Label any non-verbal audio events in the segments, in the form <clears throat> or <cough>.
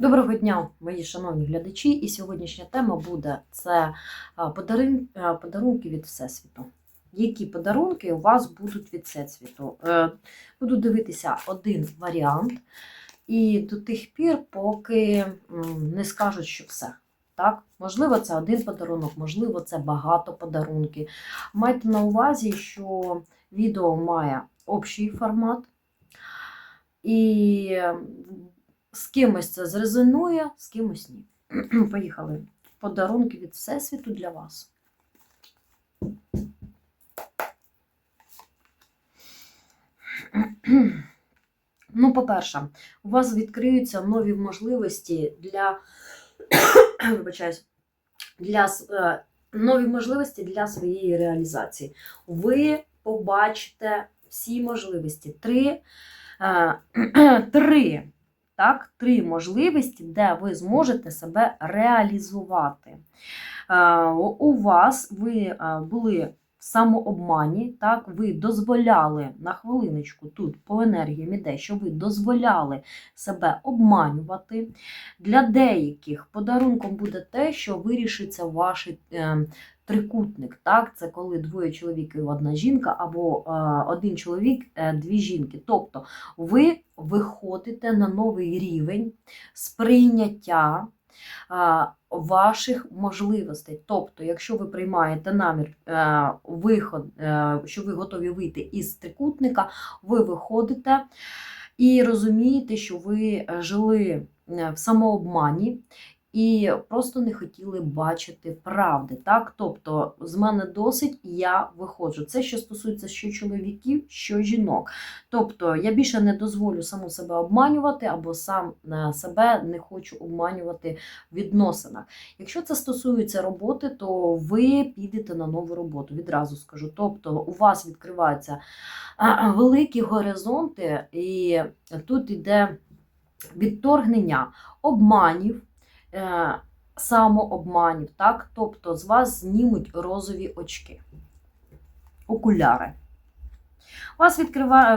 Доброго дня, мої шановні глядачі. І сьогоднішня тема буде це подарунки від Всесвіту. Які подарунки у вас будуть від Всесвіту? Е, Буду дивитися один варіант, і до тих пір, поки не скажуть, що все. Так? Можливо, це один подарунок, можливо, це багато подарунків. Майте на увазі, що відео має общий формат. І з кимось це зрезонує, з кимось ні. <clears throat> Поїхали. Подарунки від Всесвіту для вас. <clears throat> Ну, по-перше, у вас відкриються нові можливості для, <clears throat> для е, нові можливості для своєї реалізації. Ви побачите всі можливості. Три, е, три так, три можливості, де ви зможете себе реалізувати. Е, У вас ви е, були самообмані, так, ви дозволяли на хвилиночку тут по енергіям іде, що ви дозволяли себе обманювати. Для деяких подарунком буде те, що вирішиться ваш е, трикутник. Так? Це коли двоє чоловіків, одна жінка, або е, один чоловік, е, дві жінки. Тобто ви виходите на новий рівень сприйняття ваших можливостей. Тобто, якщо ви приймаєте намір е, виход, е, що ви готові вийти із трикутника, ви виходите і розумієте, що ви е, жили е, в самообмані. І просто не хотіли бачити правди. Так? Тобто, з мене досить, я виходжу. Це що стосується що чоловіків, що жінок. Тобто, я більше не дозволю саму себе обманювати, або сам е, себе не хочу обманювати в відносинах. Якщо це стосується роботи, то ви підете на нову роботу. Відразу скажу. Тобто, у вас відкриваються великі горизонти, і тут йде відторгнення обманів е, самообманів, так? тобто з вас знімуть розові очки, окуляри. У вас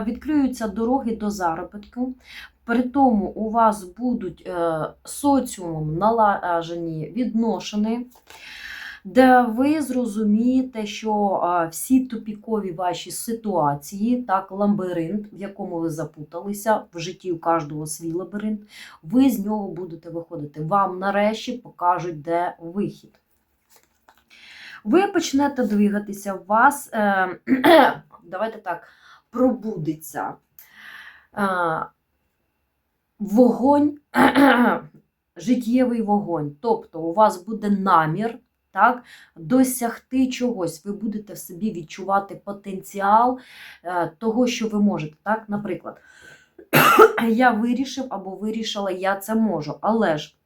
відкриються дороги до заробітку, при тому у вас будуть е, соціумом налажені відношення, де ви зрозумієте, що всі тупікові ваші ситуації, так, лабіринт, в якому ви запуталися, в житті у кожного свій лабіринт, ви з нього будете виходити. Вам нарешті покажуть, де вихід. Ви почнете двигатися, у вас, е, <clears throat> давайте так, пробудеться е, вогонь, <clears throat> життєвий вогонь. Тобто у вас буде намір так, досягти чогось. Ви будете в собі відчувати потенціал е, того, що ви можете. Так? Наприклад, <coughs> я вирішив або вирішила, я це можу. Але ж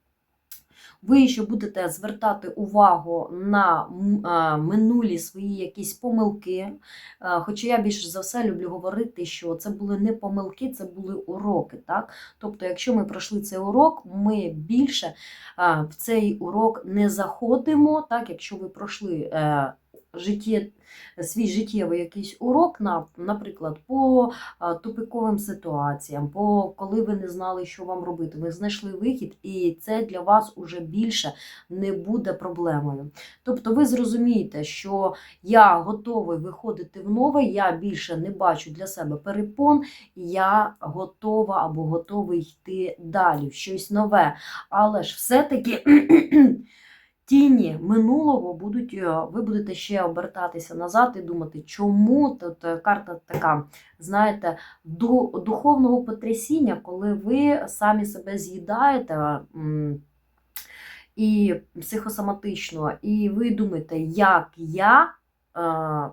ви ще будете звертати увагу на е, минулі свої якісь помилки. Е, Хоча я більше за все люблю говорити, що це були не помилки, це були уроки. Так? Тобто, якщо ми пройшли цей урок, ми більше е, в цей урок не заходимо. Так? Якщо ви пройшли е, життє, свій життєвий якийсь урок, на, наприклад, по тупиковим ситуаціям, по коли ви не знали, що вам робити, ви знайшли вихід, і це для вас уже більше не буде проблемою. Тобто ви зрозумієте, що я готовий виходити в нове, я більше не бачу для себе перепон, я готова або готовий йти далі в щось нове. Але ж все-таки. Тіні минулого будуть, е, ви будете ще обертатися назад і думати, чому тут е, карта така, знаєте, ду- духовного потрясіння, коли ви самі себе з'їдаєте і психосоматично, і ви думаєте, як я е,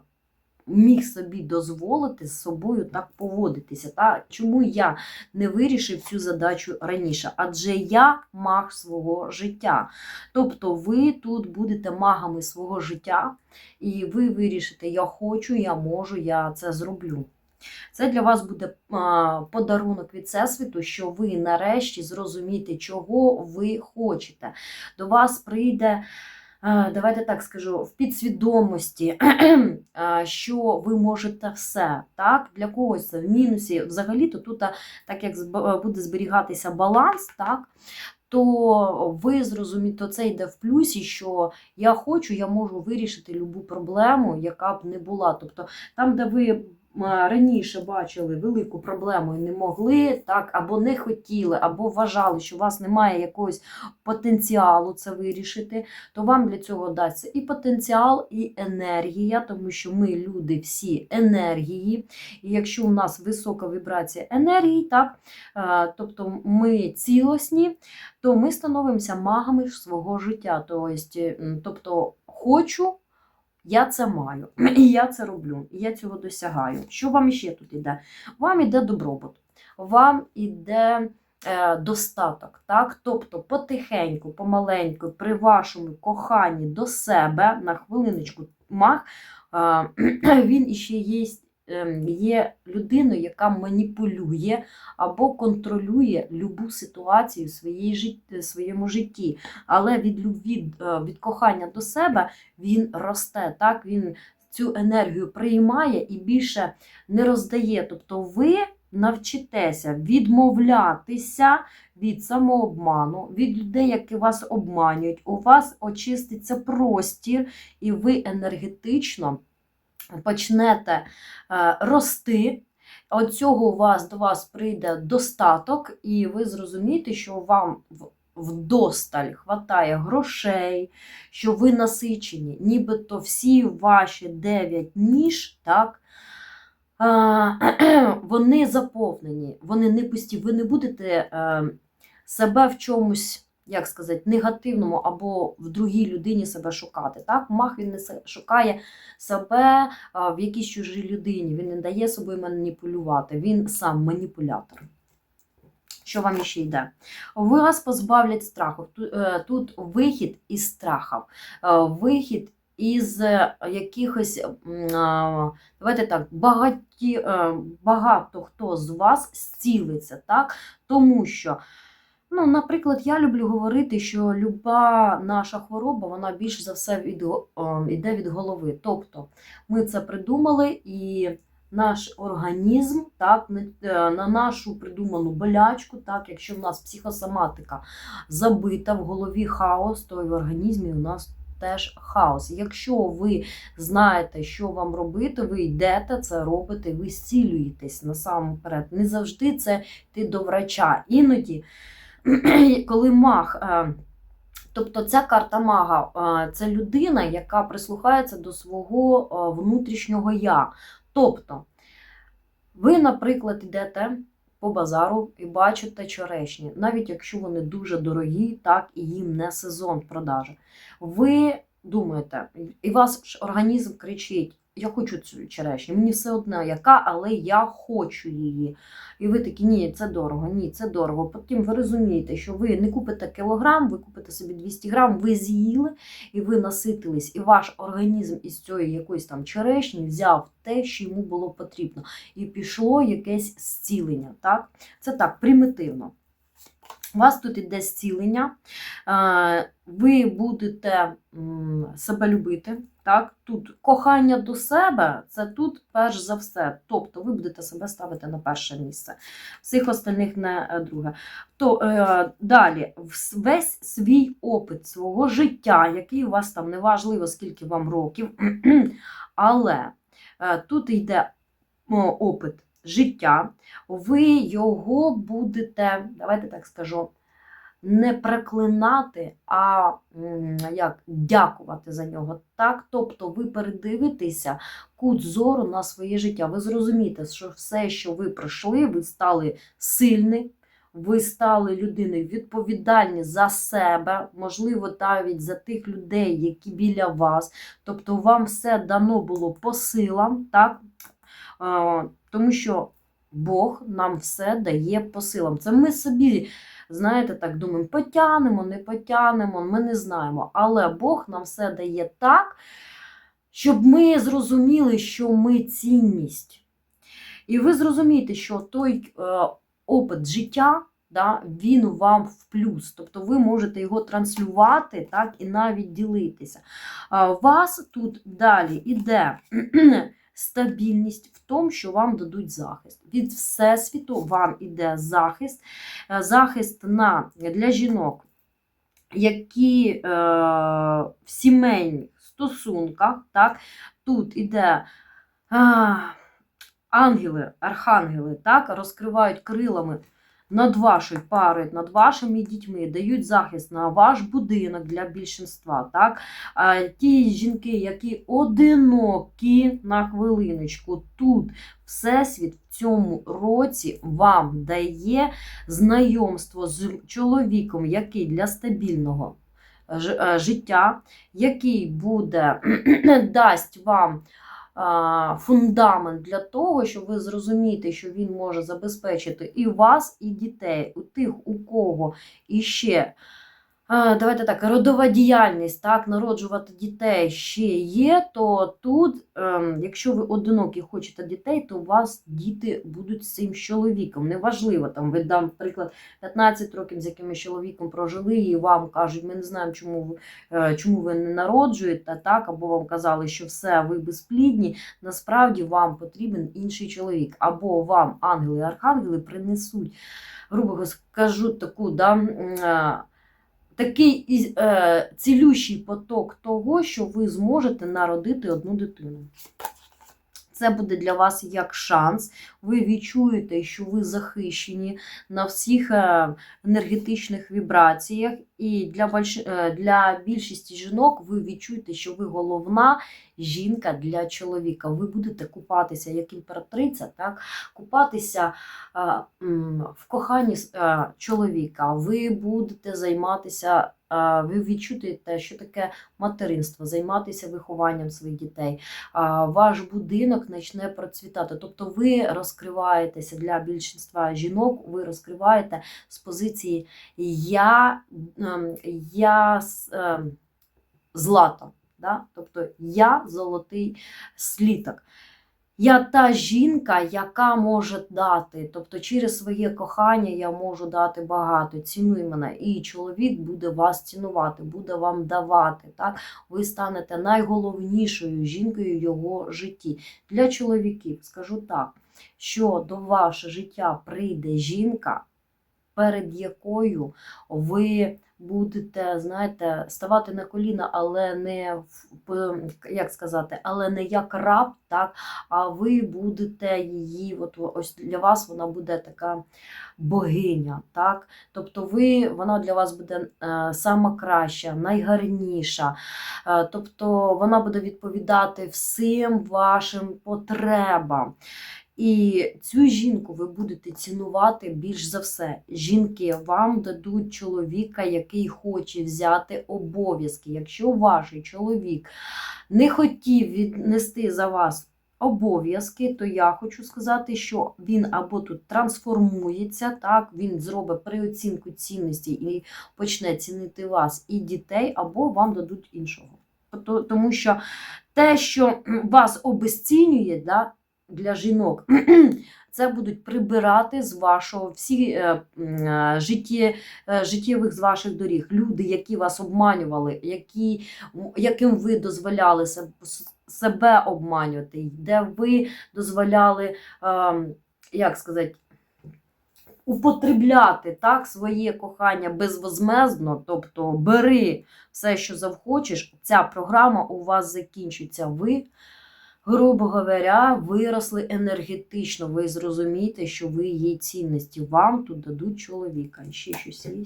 міг собі дозволити з собою так поводитися, та чому я не вирішив цю задачу раніше? Адже я маг свого життя. Тобто ви тут будете магами свого життя, і ви вирішите, я хочу, я можу, я це зроблю. Це для вас буде подарунок від Всесвіту, що ви нарешті зрозумієте, чого ви хочете. До вас прийде, давайте так скажу, в підсвідомості, <clears throat> що ви можете все. Так? Для когось це в мінусі. Взагалі-то тут, так як буде зберігатися баланс, так? то ви зрозумієте, то це йде в плюсі, що я хочу, я можу вирішити любу проблему, яка б не була. Тобто там, де ви раніше бачили велику проблему і не могли, так, або не хотіли, або вважали, що у вас немає якогось потенціалу це вирішити, то вам для цього дасться і потенціал, і енергія, тому що ми люди всі енергії. І якщо у нас висока вібрація енергії, так, е, тобто ми цілісні, то ми становимося магами свого життя. Тобто хочу. Я це маю, <clears throat> і я це роблю, і я цього досягаю. Що вам ще тут іде? Вам іде добробут, вам іде е, достаток. Так? Тобто потихеньку, помаленьку, при вашому коханні до себе, на хвилиночку мах, е, <clears throat> він іще є, є людиною, яка маніпулює або контролює любу ситуацію в жит- своєму житті. Але від любві, е, від кохання до себе він росте. Так? Він цю енергію приймає і більше не роздає. Тобто ви навчитеся відмовлятися від самообману, від людей, які вас обманюють. У вас очиститься простір, і ви енергетично почнете е, рости. От цього у вас до вас прийде достаток, і ви зрозумієте, що вам вдосталь хватає грошей, що ви насичені, нібито всі ваші дев'ять ніж, так, <clears throat> вони заповнені, вони не пусті. Ви не будете е, себе в чомусь, як сказати, негативному або в другій людині себе шукати. Так? Мах він не шукає себе в якійсь чужій людині, він не дає собою маніпулювати, він сам маніпулятор. Що вам ще йде? Вас позбавлять страху. Тут, е, вихід із страхів, е, вихід із е, якихось, давайте так, багаті, багато хто з вас зцілиться, так? Тому що, ну, наприклад, я люблю говорити, що люба наша хвороба, вона більш за все йде від голови. Тобто ми це придумали і наш організм, так, е, на нашу придуману болячку, так, якщо в нас психосоматика забита в голові хаос, то і в організмі у нас теж хаос. Якщо ви знаєте, що вам робити, ви йдете, це робите, ви зцілюєтесь насамперед. Не завжди це йти до врача. Іноді, <clears throat> коли маг. е, Тобто ця карта мага е, це людина, яка прислухається до свого е, внутрішнього я. Тобто, ви, наприклад, йдете по базару і бачите черешні, навіть якщо вони дуже дорогі, так і їм не сезон продажі. Ви думаєте, і ваш організм кричить: Я хочу цю черешню, мені все одно яка, але я хочу її. І ви такі, ні, це дорого, ні, це дорого. Потім ви розумієте, що ви не купите кілограм, ви купите собі 200 грам, ви з'їли і ви наситились, і ваш організм із цієї якоїсь там черешні взяв те, що йому було потрібно, і пішло якесь зцілення. Так? Це так, примітивно. У вас тут іде зцілення, е, ви будете себе любити. Так? Тут кохання до себе це тут перш за все. Тобто ви будете себе ставити на перше місце, всіх остальних не е, друге. То е, далі, весь свій опит свого життя, який у вас там неважливо, скільки вам років, <clears throat> але е, тут йде опит життя, ви його будете, давайте так скажу, не проклинати, а як дякувати за нього. Так? Тобто ви передивитеся кут зору на своє життя. Ви зрозумієте, що все, що ви пройшли, ви стали сильні, ви стали людиною відповідальні за себе, можливо, навіть за тих людей, які біля вас. Тобто вам все дано було по силам, так? Тому що Бог нам все дає по силам. Це ми собі, знаєте, так думаємо, потянемо, не потянемо, ми не знаємо. Але Бог нам все дає так, щоб ми зрозуміли, що ми цінність. І ви зрозумієте, що той е, опит життя, да, він вам в плюс. Тобто ви можете його транслювати так, і навіть ділитися. У вас тут далі іде стабільність в тому, що вам дадуть захист. Від Всесвіту вам іде захист, Е, захист на, для жінок, які е, в сімейних стосунках. Так? Тут іде. А, ангели, архангели, так, розкривають крилами над вашою парою, над вашими дітьми, дають захист на ваш будинок для більшинства. Так? А ті жінки, які одинокі на хвилиночку, тут Всесвіт в цьому році вам дає знайомство з чоловіком, який для стабільного е, життя, який буде <clears throat> дасть вам фундамент для того, щоб ви зрозумієте, що він може забезпечити і вас, і дітей, у тих, у кого іще. Давайте так, родова діяльність, так, народжувати дітей ще є, то тут, ем, якщо ви одинокі хочете дітей, то у вас діти будуть з цим чоловіком. Неважливо, там ви дам приклад 15 років з якимось чоловіком прожили, і вам кажуть, ми не знаємо, чому ви, е, чому ви не народжуєте, так, або вам казали, що все, ви безплідні. Насправді вам потрібен інший чоловік, або вам ангели і архангели принесуть, грубо скажу, таку да, е, такий е, цілющий поток того, що ви зможете народити одну дитину. Це буде для вас як шанс. Ви відчуєте, що ви захищені на всіх е, енергетичних вібраціях. І для, больш... е, для більшості жінок ви відчуєте, що ви головна жінка для чоловіка. Ви будете купатися як імператриця, так? купатися е, в коханні чоловіка. Ви будете займатися, ви відчуєте, що таке материнство, займатися вихованням своїх дітей. Ваш будинок почне процвітати. Тобто ви розкриваєтеся для більшинства жінок, ви розкриваєте з позиції я, ем, я ем, злато. Да? Тобто я золотий сліток. Я та жінка, яка може дати. Тобто через своє кохання я можу дати багато. Цінуй мене. І чоловік буде вас цінувати, буде вам давати. Так? Ви станете найголовнішою жінкою в його житті. Для чоловіків скажу так, що до ваше життя прийде жінка, перед якою ви будете, знаєте, ставати на коліна, але не як сказати, але не як раб, так, а ви будете її, от ось для вас вона буде така богиня, так? Тобто ви, вона для вас буде е, сама краща, найгарніша. Е, тобто вона буде відповідати всім вашим потребам. І цю жінку ви будете цінувати більш за все. Жінки вам дадуть чоловіка, який хоче взяти обов'язки. Якщо ваш чоловік не хотів віднести за вас обов'язки, то я хочу сказати, що він або тут трансформується, так, він зробить переоцінку цінності і почне цінити вас і дітей, або вам дадуть іншого. Тому що те, що вас обесцінює, да, для жінок. <clears throat> Це будуть прибирати з вашого всі е, е, житє, е, життєвих з ваших доріг. Люди, які вас обманювали, які, яким ви дозволяли себе, себе обманювати, де ви дозволяли, е, як сказати, употребляти так, своє кохання безвозмездно, тобто бери все, що завхочеш, ця програма у вас закінчиться. Ви грубо говоря, виросли енергетично. Ви зрозумієте, що ви є цінності. Вам тут дадуть чоловіка. І ще щось є.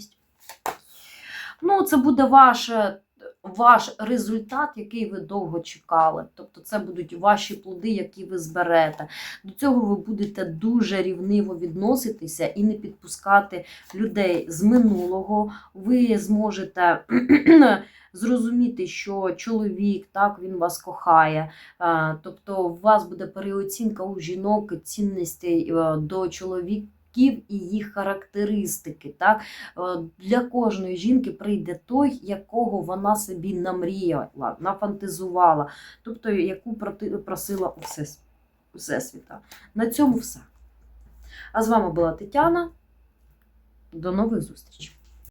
Ну, це буде ваше, ваш результат, який ви довго чекали. Тобто, це будуть ваші плоди, які ви зберете. До цього ви будете дуже рівниво відноситися і не підпускати людей з минулого. Ви зможете. Зрозуміти, що чоловік так він вас кохає, Тобто у вас буде переоцінка у жінок цінностей до чоловіків і їх характеристики. Так? Е, Для кожної жінки прийде той, якого вона собі намріяла, нафантазувала, тобто яку просила у Всес- Всесвіта. На цьому все. А з вами була Тетяна. До нових зустрічей!